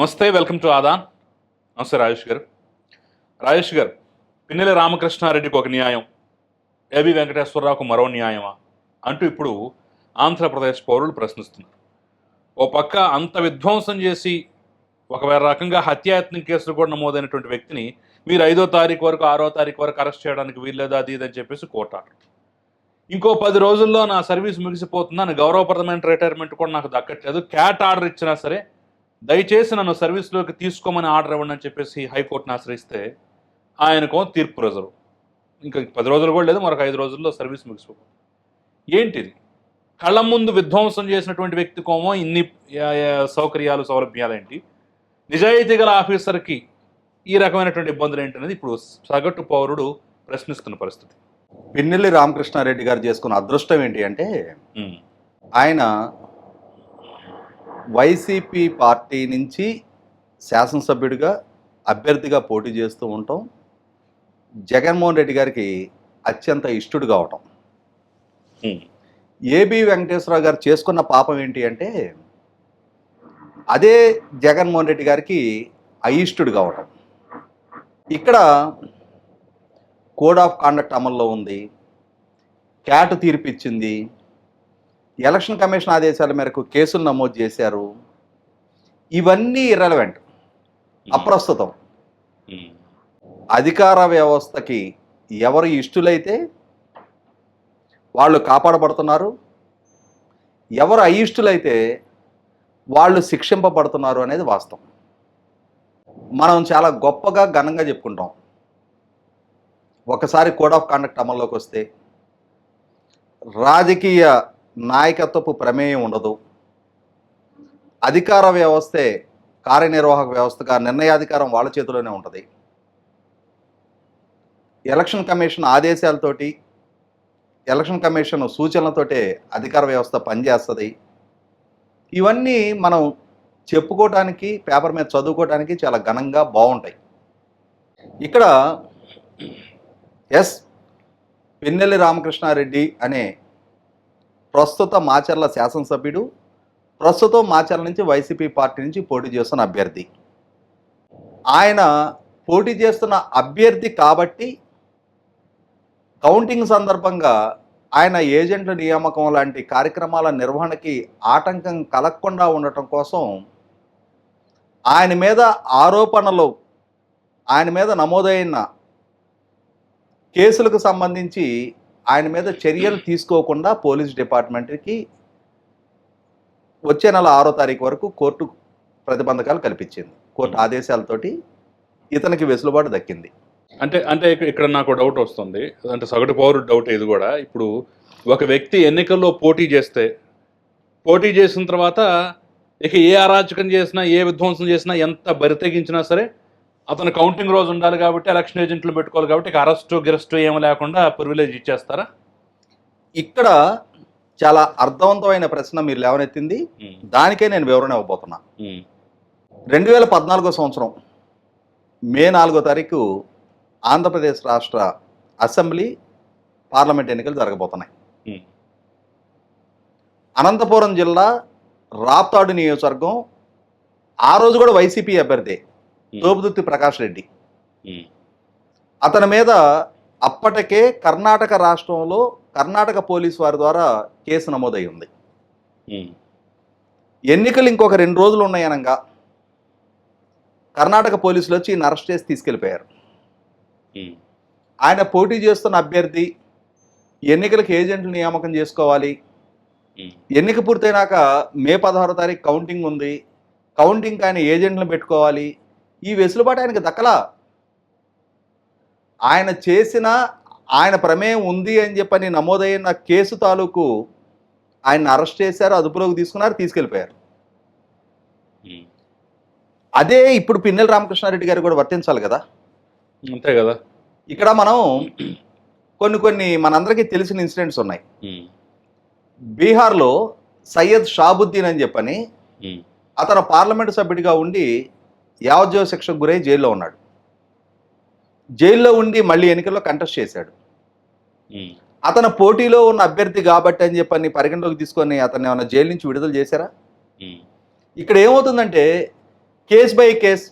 నమస్తే welcome to Aadan. నమస్తే రాజేష్ గారు. రాజేష్ గారు పిన్నెల రామకృష్ణారెడ్డికి ఒక న్యాయం ఏబి వెంకటేశ్వరరావుకు మరో న్యాయమా? అంటూ ఇప్పుడు ఆంధ్రప్రదేశ్ పౌరులు ప్రశ్నిస్తున్నారు. ఓ పక్క అంత విధ్వంసం చేసి ఒకవేళ రకంగా హత్యాయత్నం కేసులు కూడా నమోదైనటువంటి వ్యక్తిని మీరు ఐదో తారీఖు వరకు ఆరో తారీఖు వరకు అరెస్ట్ చేయడానికి వీల్లేదు అది ఇది అని చెప్పేసి కోటారు ఇంకో పది రోజుల్లో నా సర్వీస్ ముగిసిపోతుందా గౌరవప్రదమైన రిటైర్మెంట్ కూడా నాకు దక్కట్లేదు. క్యాట్ ఆర్డర్ ఇచ్చినా సరే దయచేసి నన్ను సర్వీస్లోకి తీసుకోమని ఆర్డర్ ఇవ్వండి అని చెప్పేసి హైకోర్టును ఆశ్రయిస్తే ఆయనకు తీర్పు రిజర్వ్ ఇంకా పది రోజులు కూడా లేదు మరొక ఐదు రోజుల్లో సర్వీస్ ముగిసిపోతుంది. ఏంటిది? కళ్ళ ముందు విధ్వంసం చేసినటువంటి వ్యక్తికోమో ఇన్ని యా- యా- సౌకర్యాలు సౌలభ్యాలు ఏంటి? నిజాయితీ గల ఆఫీసర్కి ఈ రకమైనటువంటి ఇబ్బందులు ఏంటి అనేది ఇప్పుడు సగటు పౌరుడు ప్రశ్నిస్తున్న పరిస్థితి. పిన్నెల్లి రామకృష్ణారెడ్డి గారు చేసుకున్న అదృష్టం ఏంటి అంటే ఆయన వైసీపీ పార్టీ నుంచి శాసనసభ్యుడిగా అభ్యర్థిగా పోటీ చేస్తూ ఉండటం జగన్మోహన్ రెడ్డి గారికి అత్యంత ఇష్టడు కావటం ఏబి వెంకటేశ్వరరావు గారు చేసుకున్న పాపం ఏంటి అంటే అదే జగన్మోహన్ రెడ్డి గారికి అయిష్టుడు కావటం ఇక్కడ కోడ్ ఆఫ్ కాండక్ట్ అమల్లో ఉంది. క్యాట్ తీర్పిచ్చింది. ఎలక్షన్ కమిషన్ ఆదేశాల మేరకు కేసులు నమోదు చేశారు. ఇవన్నీ ఇర్రెలవెంట్ అప్రస్తుతం. అధికార వ్యవస్థకి ఎవరు ఇష్టులైతే వాళ్ళు కాపాడబడుతున్నారు. ఎవరు అయిష్టులైతే వాళ్ళు శిక్షింపబడుతున్నారు అనేది వాస్తవం. మనం చాలా గొప్పగా ఘనంగా చెప్పుకుంటాం. ఒకసారి కోడ్ ఆఫ్ కాండక్ట్ అమల్లోకి వస్తే రాజకీయ నాయకత్వపు ప్రమేయం ఉండదు. అధికార వ్యవస్థే కార్యనిర్వాహక వ్యవస్థగా నిర్ణయాధికారం వాళ్ళ చేతిలోనే ఉంటుంది. ఎలక్షన్ కమిషన్ ఆదేశాలతోటి ఎలక్షన్ కమిషన్ సూచనలతోటే అధికార వ్యవస్థ పనిచేస్తుంది. ఇవన్నీ మనం చెప్పుకోవటానికి పేపర్ మీద చదువుకోవటానికి చాలా ఘనంగా బాగుంటాయి. ఇక్కడ ఎస్ పిన్నెల్లి రామకృష్ణారెడ్డి అనే ప్రస్తుత మాచర్ల శాసనసభ్యుడు ప్రస్తుతం మాచర్ల నుంచి వైసీపీ పార్టీ నుంచి పోటీ చేస్తున్న అభ్యర్థి. ఆయన పోటీ చేస్తున్న అభ్యర్థి కాబట్టి కౌంటింగ్ సందర్భంగా ఆయన ఏజెంట్ల నియామకం లాంటి కార్యక్రమాల నిర్వహణకి ఆటంకం కలగకుండా ఉండటం కోసం ఆయన మీద ఆరోపణలు ఆయన మీద నమోదైన కేసులకు సంబంధించి ఆయన మీద చర్యలు తీసుకోకుండా పోలీస్ డిపార్ట్మెంట్కి వచ్చే నెల ఆరో తారీఖు వరకు కోర్టు ప్రతిబంధకాలు కల్పించింది. కోర్టు ఆదేశాలతోటి ఇతనికి వెసులుబాటు దక్కింది. అంటే అంటే ఇక్కడ నాకు డౌట్ వస్తుంది. అంటే సగటు పౌరుడు డౌట్ ఇది కూడా. ఇప్పుడు ఒక వ్యక్తి ఎన్నికల్లో పోటీ చేస్తే పోటీ చేసిన తర్వాత ఇక ఏ అరాచకం చేసినా ఏ విధ్వంసం చేసినా ఎంత బరితెగించినా సరే అతను కౌంటింగ్ రోజు ఉండాలి కాబట్టి ఎలక్షన్ ఏజెంట్లు పెట్టుకోవాలి కాబట్టి అరెస్టు గిరెస్టు ఏమి లేకుండా ప్రివిలేజ్ ఇచ్చేస్తారా? ఇక్కడ చాలా అర్థవంతమైన ప్రశ్న మీరు లేవనెత్తింది. దానికే నేను వివరణ ఇవ్వబోతున్నా. రెండు వేల పద్నాలుగో సంవత్సరం మే నాలుగో తారీఖు ఆంధ్రప్రదేశ్ రాష్ట్ర అసెంబ్లీ పార్లమెంట్ ఎన్నికలు జరగబోతున్నాయి. అనంతపురం జిల్లా రాప్తాడు నియోజకవర్గం ఆ రోజు కూడా వైసీపీ అభ్యర్థి. తోపుదుర్తి ప్రకాష్ రెడ్డి. అతని మీద అప్పటికే కర్ణాటక రాష్ట్రంలో కర్ణాటక పోలీస్ వారి ద్వారా కేసు నమోదై ఉంది ఎన్నికలు ఇంకొక రెండు రోజులు ఉన్నాయనగా కర్ణాటక పోలీసులు వచ్చి ఈయన అరెస్ట్ చేసి తీసుకెళ్ళిపోయారు. ఆయన పోటీ చేస్తున్న అభ్యర్థి ఎన్నికలకు ఏజెంట్లు నియామకం చేసుకోవాలి. ఎన్నిక పూర్తయినాక మే పదహారో తారీఖు కౌంటింగ్ ఉంది. కౌంటింగ్ ఆయన ఏజెంట్లను పెట్టుకోవాలి. ఈ వెసులుబాటు ఆయనకు దక్కలా? ఆయన చేసిన ఆయన ప్రమేయం ఉంది అని చెప్పని నమోదైన కేసు తాలూకు ఆయన అరెస్ట్ చేశారు అదుపులోకి తీసుకున్నారు తీసుకెళ్ళిపోయారు. అదే ఇప్పుడు పిన్నెల రామకృష్ణారెడ్డి గారు కూడా వర్తించాలి కదా? అంతే కదా. ఇక్కడ మనం కొన్ని కొన్ని మనందరికీ తెలిసిన ఇన్సిడెంట్స్ ఉన్నాయి. బీహార్లో సయ్యద్ షాబుద్దీన్ అని చెప్పని అతను పార్లమెంటు సభ్యుడిగా ఉండి యావజ్జీవ శిక్షకు గురై జైల్లో ఉన్నాడు. జైల్లో ఉండి మళ్ళీ ఎన్నికల్లో కంటెస్ట్ చేశాడు. అతను పోటీలో ఉన్న అభ్యర్థి కాబట్టి అని చెప్పని పరిగణలోకి తీసుకొని అతన్ని ఏమైనా జైలు నుంచి విడుదల చేశారా? ఇక్కడ ఏమవుతుందంటే కేస్ బై కేస్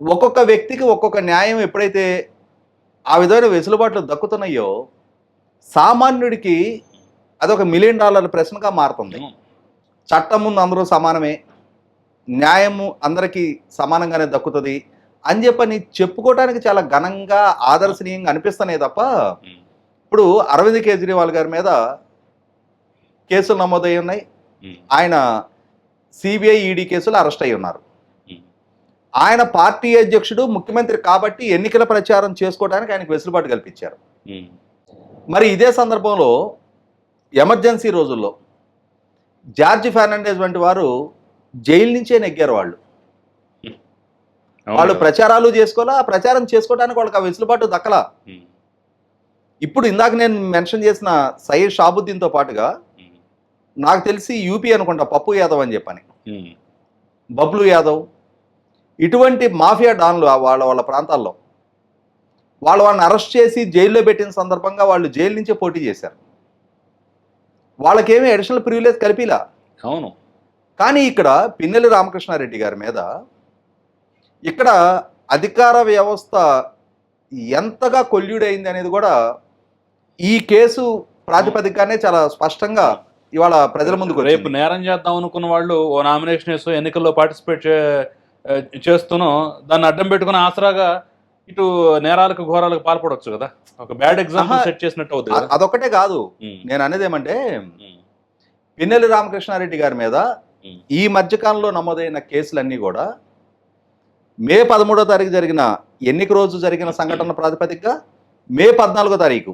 ఒక్కొక్క వ్యక్తికి ఒక్కొక్క న్యాయం ఎప్పుడైతే ఆ విధమైన వెసులుబాట్లు దక్కుతున్నాయో సామాన్యుడికి అదొక మిలియన్ డాలర్ల ప్రశ్నగా మారుతుంది. చట్టం ముందు అందరూ సమానమే. న్యాయము అందరికీ సమానంగానే దక్కుతుంది అని చెప్పని చెప్పుకోవడానికి చాలా ఘనంగా ఆదర్శనీయంగా అనిపిస్తున్నాయి తప్ప ఇప్పుడు అరవింద్ కేజ్రీవాల్ గారి మీద కేసులు నమోదై ఉన్నాయి. ఆయన సిబిఐ ఈడీ కేసులు అరెస్ట్ అయి ఉన్నారు. ఆయన పార్టీ అధ్యక్షుడు ముఖ్యమంత్రి కాబట్టి ఎన్నికల ప్రచారం చేసుకోవడానికి ఆయనకు వెసులుబాటు కల్పించారు. మరి ఇదే సందర్భంలో ఎమర్జెన్సీ రోజుల్లో జార్జ్ ఫెర్నాండెస్ వంటి వారు జైలు నుంచే నెగ్గారు వాళ్ళు. వాళ్ళు. ప్రచారాలు చేసుకోవాలా? ఆ ప్రచారం చేసుకోవడానికి వాళ్ళకి ఆ వెసులుబాటు దక్కలా? ఇప్పుడు ఇందాక నేను మెన్షన్ చేసిన సయ్యద్ షాబుద్దీన్తో పాటుగా నాకు తెలిసి యూపీ అనుకుంటా పప్పు యాదవ్ అని చెప్పని. బబ్లు యాదవ్ ఇటువంటి మాఫియా డాన్లు వాళ్ళ వాళ్ళ ప్రాంతాల్లో. వాళ్ళు వాళ్ళని అరెస్ట్ చేసి జైల్లో పెట్టిన సందర్భంగా వాళ్ళు జైలు నుంచే పోటీ చేశారు. వాళ్ళకేమీ అడిషనల్ ప్రివిలేజ్ కలిపిలా? అవును. కానీ ఇక్కడ పిన్నెల్లి రామకృష్ణారెడ్డి గారి మీద ఇక్కడ అధికార వ్యవస్థ ఎంతగా కొల్యుడైంది అనేది కూడా ఈ కేసు ప్రాతిపదికనే చాలా స్పష్టంగా ఇవాళ ప్రజల ముందుకు రేపు. నేరం చేద్దాం అనుకున్న వాళ్ళు ఓ నామినేషన్ వేసి ఎన్నికల్లో పార్టిసిపేట్ చే ఆ, చేస్తూనో దాన్ని అడ్డం పెట్టుకుని ఆసరాగా ఇటు నేరాలకు ఘోరాలకు పాల్పడవచ్చు కదా ఒక బ్యాడ్ ఎగ్జాంపుల్. సెట్ చేసినట్టు అవుతుంది అ- కదా నేను అనేది ఏమంటే పిన్నెల్లి రామకృష్ణారెడ్డి గారి మీద ఈ మధ్యకాలంలో నమోదైన కేసులన్నీ కూడా మే పదమూడో తారీఖు జరిగిన ఎన్నిక రోజు జరిగిన సంఘటన ప్రాతిపదికగా మే పద్నాలుగో తారీఖు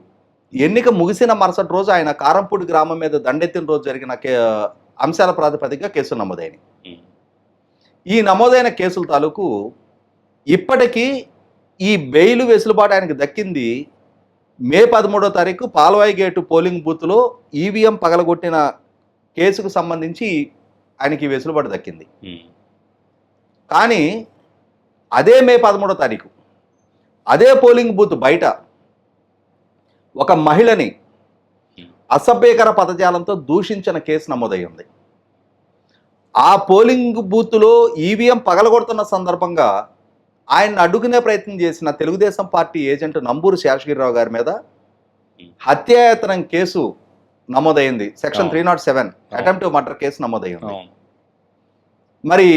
ఎన్నిక ముగిసిన మరుసటి రోజు ఆయన కారంపూడి గ్రామం మీద దండెత్తిన రోజు జరిగిన కే అంశాల ప్రాతిపదికగా కేసులు నమోదైనవి ఉమ్, ఈ నమోదైన కేసుల తాలూకు ఇప్పటికీ ఈ బెయిల్ వెసులుబాటు ఆయనకు దక్కింది మే పదమూడో తారీఖు పాల్వాయి గేటు పోలింగ్ బూత్లో ఈవీఎం పగలగొట్టిన కేసుకు సంబంధించి ఆయనకి వెసులుబాటు దక్కింది. కానీ అదే మే పదమూడో తారీఖు అదే పోలింగ్ బూత్ బయట ఒక మహిళని అసభ్యకర పదజాలంతో దూషించిన కేసు నమోదై ఉంది ఆ పోలింగ్ బూత్లో ఈవీఎం పగలగొడుతున్న సందర్భంగా ఆయన అడ్డుకునే ప్రయత్నం చేసిన తెలుగుదేశం పార్టీ ఏజెంట్ నంబూరు శేషగిరిరావు గారి మీద హత్యాయతనం కేసు నమోదైంది. Section. Three not seven attempt murder కేసు నమోదైంది. మరి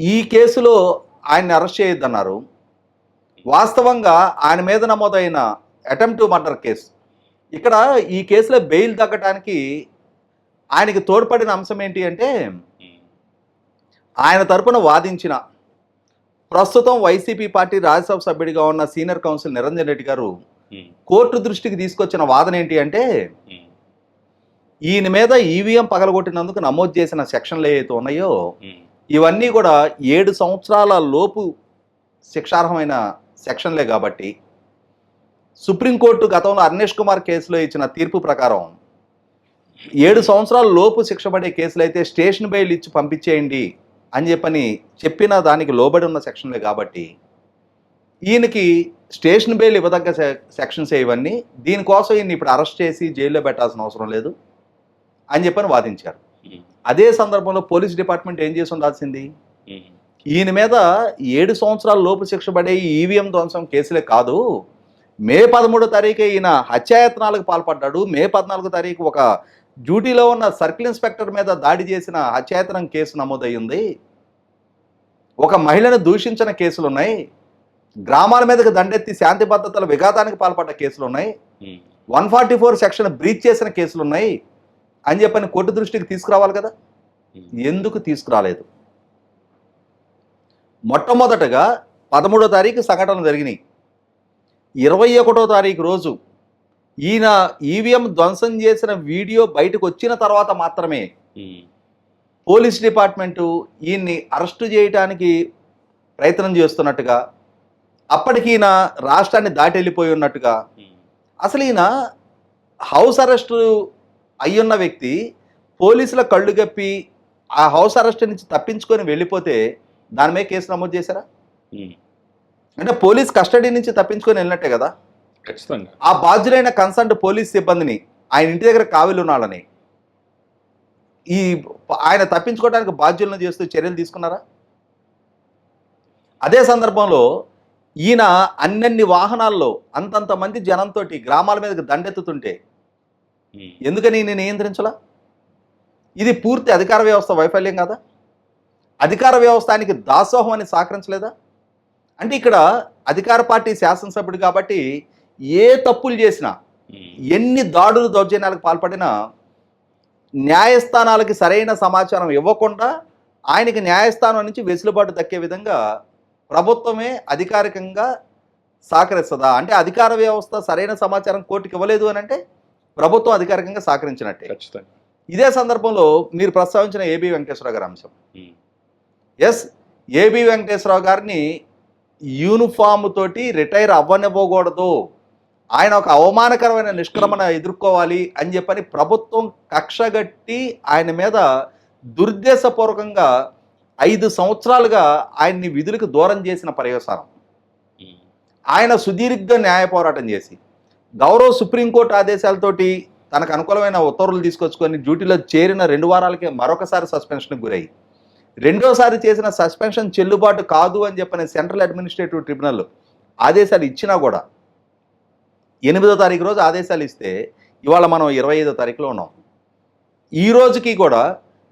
ఈ కేసులో ఆయన్ని అరెస్ట్ చేయొద్దన్నారు. వాస్తవంగా ఆయన మీద నమోదైన అటెంప్ట్ మర్డర్ కేసు. ఇక్కడ ఈ కేసులో బెయిల్ తగ్గటానికి ఆయనకి తోడ్పడిన అంశం ఏంటి అంటే ఆయన తరపున వాదించిన ప్రస్తుతం వైసీపీ పార్టీ రాజ్యసభ సభ్యుడిగా ఉన్న సీనియర్ కౌన్సిల్ నిరంజన్ రెడ్డి గారు కోర్టు దృష్టికి తీసుకొచ్చిన వాదన ఏంటి అంటే ఉమ్, ఈయన మీద ఈవీఎం పగలగొట్టినందుకు నమోదు చేసిన సెక్షన్లు ఏవైతే ఉన్నాయో ఉమ్, ఇవన్నీ కూడా ఏడు సంవత్సరాల లోపు శిక్షార్హమైన సెక్షన్లే కాబట్టి సుప్రీంకోర్టు గతంలో అర్నేష్ కుమార్ కేసులో ఇచ్చిన తీర్పు ప్రకారం ఏడు సంవత్సరాల లోపు శిక్ష పడే కేసులు అయితే స్టేషన్ బెయిల్ ఇచ్చి పంపించేయండి అని చెప్పని చెప్పిన దానికి లోబడి ఉన్న సెక్షన్లే కాబట్టి ఈయనకి స్టేషన్ బెయిల్ ఇవ్వదగ్గ సెక్షన్స్ ఇవన్నీ దీనికోసం ఈయన ఇప్పుడు అరెస్ట్ చేసి జైల్లో పెట్టాల్సిన అవసరం లేదు అని చెప్పని వాదించారు. అదే సందర్భంలో పోలీస్ డిపార్ట్మెంట్ ఏం చేసి ఉండాల్సింది ఈయన మీద ఏడు సంవత్సరాల లోపు శిక్ష పడే ఈవీఎం ధ్వంసం కేసులే కాదు మే పదమూడో తారీఖు ఈయన హత్యాయత్నాలకు పాల్పడ్డాడు. మే పద్నాలుగో తారీఖు ఒక డ్యూటీలో ఉన్న సర్కిల్ ఇన్స్పెక్టర్ మీద దాడి చేసిన హత్యాయతనం కేసు నమోదయ్యింది. ఒక మహిళను దూషించిన కేసులు ఉన్నాయి గ్రామాల మీదకి దండెత్తి శాంతి భద్రతల విఘాతానికి పాల్పడ్డ కేసులు ఉన్నాయి one forty four section breach చేసిన కేసులు ఉన్నాయి అని చెప్పని కోర్టు దృష్టికి తీసుకురావాలి కదా? ఎందుకు తీసుకురాలేదు? మొట్టమొదటగా పదమూడో తారీఖు సంఘటనలు జరిగినాయి. ఇరవై ఒకటో తారీఖు రోజు ఈయన ఈవీఎం ధ్వంసం చేసిన వీడియో బయటకు వచ్చిన తర్వాత మాత్రమే పోలీస్ డిపార్ట్మెంటు ఈయన్ని అరెస్టు చేయటానికి ప్రయత్నం చేస్తున్నట్టుగా అప్పటికి ఈయన రాష్ట్రాన్ని దాటి వెళ్ళిపోయి ఉన్నట్టుగా అసలు ఈయన హౌస్ అరెస్ట్ అయ్యున్న వ్యక్తి పోలీసుల కళ్ళు గప్పి ఆ హౌస్ అరెస్ట్ నుంచి తప్పించుకొని వెళ్ళిపోతే దాని మీద కేసు నమోదు చేశారా? అంటే పోలీస్ కస్టడీ నుంచి తప్పించుకొని వెళ్ళినట్టే కదా? ఖచ్చితంగా. ఆ బాధ్యులైన కన్సర్న్ పోలీస్ సిబ్బందిని ఆయన ఇంటి దగ్గర కావిలు ఉన్నాడని ఈ ఆయన తప్పించుకోవడానికి బాధ్యులను చేస్తూ చర్యలు తీసుకున్నారా? అదే సందర్భంలో ఈయన అన్నన్ని వాహనాల్లో అంతంత మంది జనంతో గ్రామాల మీదకి దండెత్తుతుంటే. ఎందుకని నేను నియంత్రించలా ఇది పూర్తి అధికార వ్యవస్థ వైఫల్యం కదా అధికార వ్యవస్థ ఆయనకి దాసోహం అని సహకరించలేదా అంటే ఇక్కడ అధికార పార్టీ శాసనసభ్యుడు కాబట్టి ఏ తప్పులు చేసినా. ఎన్ని దాడులు దౌర్జన్యాలకు పాల్పడినా న్యాయస్థానాలకి సరైన సమాచారం ఇవ్వకుండా ఆయనకి న్యాయస్థానం నుంచి వెసులుబాటు దక్కే విధంగా ప్రభుత్వమే అధికారికంగా సహకరిస్తుందా? అంటే అధికార వ్యవస్థ సరైన సమాచారం కోర్టుకి ఇవ్వలేదు అని అంటే ప్రభుత్వం అధికారికంగా సహకరించినట్టే. ఖచ్చితంగా. ఇదే సందర్భంలో మీరు ప్రస్తావించిన ఏబి వెంకటేశ్వరరావు గారి అంశం. ఎస్ ఏబి వెంకటేశ్వరరావు గారిని యూనిఫామ్ తోటి రిటైర్ అవ్వనివ్వకూడదు. ఆయన ఒక అవమానకరమైన నిష్క్రమణ ఎదుర్కోవాలి అని చెప్పని ప్రభుత్వం కక్షగట్టి ఆయన మీద దుర్దేశపూర్వకంగా ఐదు సంవత్సరాలుగా ఆయన్ని విధులకు దూరం చేసిన పర్యవసానం. ఆయన సుదీర్ఘ న్యాయ పోరాటం చేసి గౌరవ సుప్రీంకోర్టు ఆదేశాలతోటి తనకు అనుకూలమైన ఉత్తర్వులు తీసుకొచ్చుకొని డ్యూటీలో చేరిన రెండు వారాలకే మరొకసారి సస్పెన్షన్కి గురై రెండోసారి చేసిన సస్పెన్షన్ చెల్లుబాటు కాదు అని చెప్పిన సెంట్రల్ అడ్మినిస్ట్రేటివ్ ట్రిబ్యునల్ ఆదేశాలు ఇచ్చినా కూడా ఎనిమిదో తారీఖు రోజు ఆదేశాలు ఇస్తే ఇవాళ మనం ఇరవై ఐదో తారీఖులో ఉన్నాం. ఈ రోజుకి కూడా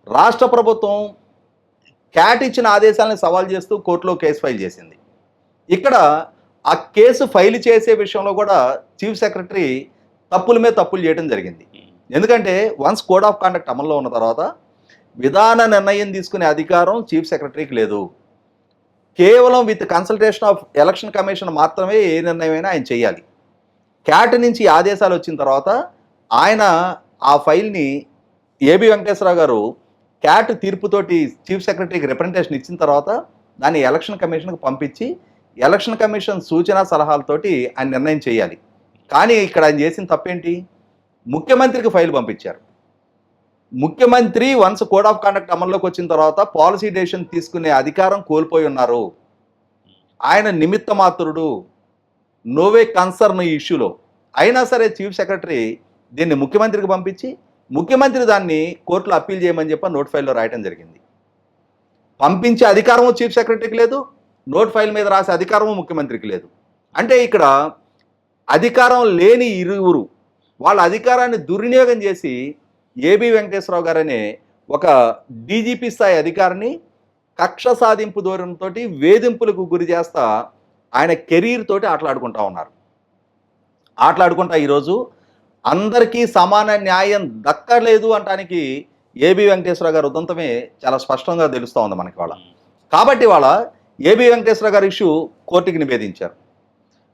రాష్ట్ర ప్రభుత్వం క్యాట్ ఇచ్చిన ఆదేశాలను సవాల్ చేస్తూ కోర్టులో కేసు ఫైల్ చేసింది. ఇక్కడ ఆ కేసు ఫైల్ చేసే విషయంలో కూడా చీఫ్ సెక్రటరీ తప్పుల మీద తప్పులు చేయడం జరిగింది. ఎందుకంటే వన్స్ కోడ్ ఆఫ్ కాండక్ట్ అమల్లో ఉన్న తర్వాత విధాన నిర్ణయం తీసుకునే అధికారం చీఫ్ సెక్రటరీకి లేదు. కేవలం with consultation of election commission మాత్రమే ఏ నిర్ణయమైనా ఆయన చేయాలి. క్యాట్ నుంచి ఆదేశాలు వచ్చిన తర్వాత ఆయన ఆ ఫైల్ని ఏబి వెంకటేశ్వరరావు గారు క్యాట్ తీర్పుతోటి చీఫ్ సెక్రటరీకి రిప్రజెంటేషన్ ఇచ్చిన తర్వాత దాన్ని ఎలక్షన్ కమిషన్కి పంపించి ఎలక్షన్ కమిషన్ సూచన సలహాలతోటి ఆయన నిర్ణయం చేయాలి. కానీ ఇక్కడ ఆయన చేసిన తప్పేంటి? ముఖ్యమంత్రికి ఫైల్ పంపించారు. ముఖ్యమంత్రి వన్స్ కోడ్ ఆఫ్ కండక్ట్ అమల్లోకి వచ్చిన తర్వాత పాలసీ డెసిషన్ తీసుకునే అధికారం కోల్పోయి ఉన్నారు. ఆయన నిమిత్త మాత్రుడు నోవే కన్సర్న్ ఈ ఇష్యూలో అయినా సరే చీఫ్ సెక్రటరీ దీన్ని ముఖ్యమంత్రికి పంపించి ముఖ్యమంత్రి దాన్ని కోర్టులో అప్పీల్ చేయమని చెప్పి నోట్ ఫైల్లో రాయటం జరిగింది. పంపించే అధికారము చీఫ్ సెక్రటరీకి లేదు నోట్ ఫైల్ మీద రాసే అధికారము ముఖ్యమంత్రికి లేదు. అంటే ఇక్కడ అధికారం లేని ఇరువురు వాళ్ళ అధికారాన్ని దుర్వినియోగం చేసి ఏబి వెంకటేశ్వరరావు గారనే ఒక డీజీపీ స్థాయి అధికారిని కక్ష సాధింపు దూరంతో వేధింపులకు గురి చేస్తా ఆయన కెరీర్ తోటి ఆటలాడుకుంటా ఉన్నారు. ఆటలాడుకుంటా ఈరోజు అందరికీ సమాన న్యాయం దక్కలేదు అంటానికి ఏబి వెంకటేశ్వర గారు ఉదంతమే చాలా స్పష్టంగా తెలుస్తూ ఉంది మనకి వాళ్ళ కాబట్టి వాళ్ళ ఏబి వెంకటేశ్వర గారి ఇష్యూ కోర్టుకి నివేదించారు.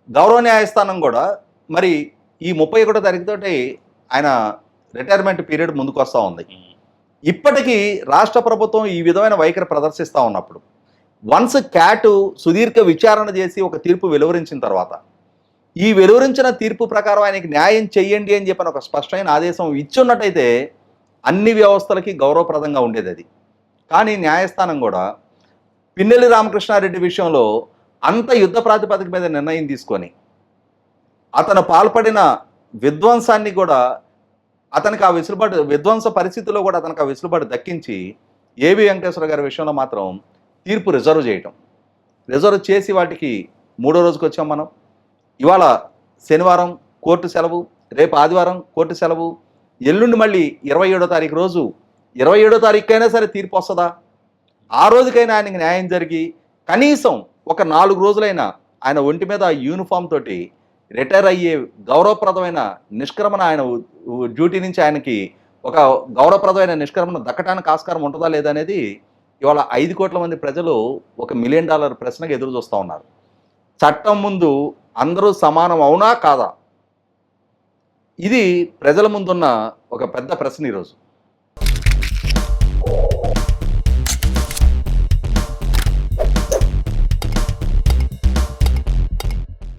గౌరవ న్యాయస్థానం కూడా మరి ఈ ముప్పై ఒకటో తారీఖుతోటి ఆయన రిటైర్మెంట్ పీరియడ్ ముందుకు వస్తూ ఉంది. ఇప్పటికీ రాష్ట్ర ప్రభుత్వం ఈ విధమైన వైఖరి ప్రదర్శిస్తూ ఉన్నప్పుడు వన్స్ క్యాట్ సుదీర్ఘ విచారణ చేసి ఒక తీర్పు వెలువరించిన తర్వాత ఈ వెలువరించిన తీర్పు ప్రకారం ఆయనకి న్యాయం చెయ్యండి అని చెప్పిన ఒక స్పష్టమైన ఆదేశం ఇచ్చున్నట్టయితే అన్ని వ్యవస్థలకి గౌరవప్రదంగా ఉండేది అది. కానీ న్యాయస్థానం కూడా పిన్నెల్లి రామకృష్ణారెడ్డి విషయంలో అంత యుద్ధ ప్రాతిపదిక మీద నిర్ణయం తీసుకొని అతను పాల్పడిన విధ్వంసాన్ని కూడా అతనికి ఆ వెసులుబాటు విధ్వంస పరిస్థితుల్లో కూడా అతనికి ఆ వెసులుబాటు దక్కించి ఏవి వెంకటేశ్వర గారి విషయంలో మాత్రం తీర్పు రిజర్వ్ చేయటం. రిజర్వ్ చేసి వాటికి మూడో రోజుకి వచ్చాం మనం. ఇవాళ శనివారం కోర్టు సెలవు రేపు ఆదివారం కోర్టు సెలవు. ఎల్లుండి మళ్ళీ ఇరవై ఏడో తారీఖు రోజు. ఇరవై ఏడో తారీఖుకైనా సరే తీర్పు వస్తుందా? ఆ రోజుకైనా ఆయనకి న్యాయం జరిగి కనీసం ఒక నాలుగు రోజులైనా ఆయన ఒంటి మీద యూనిఫామ్ తోటి రిటైర్ అయ్యే గౌరవప్రదమైన నిష్క్రమణ ఆయన డ్యూటీ నుంచి ఆయనకి ఒక గౌరవప్రదమైన నిష్క్రమణ దక్కటానికి ఆస్కారం ఉంటుందా లేదా అనేది ఇవాళ ఐదు కోట్ల మంది ప్రజలు ఒక మిలియన్ డాలర్ ప్రశ్నకు ఎదురు చూస్తూ ఉన్నారు. చట్టం ముందు అందరూ సమానం అవునా కాదా? ఇది ప్రజల ముందున్న ఒక పెద్ద ప్రశ్న ఈరోజు.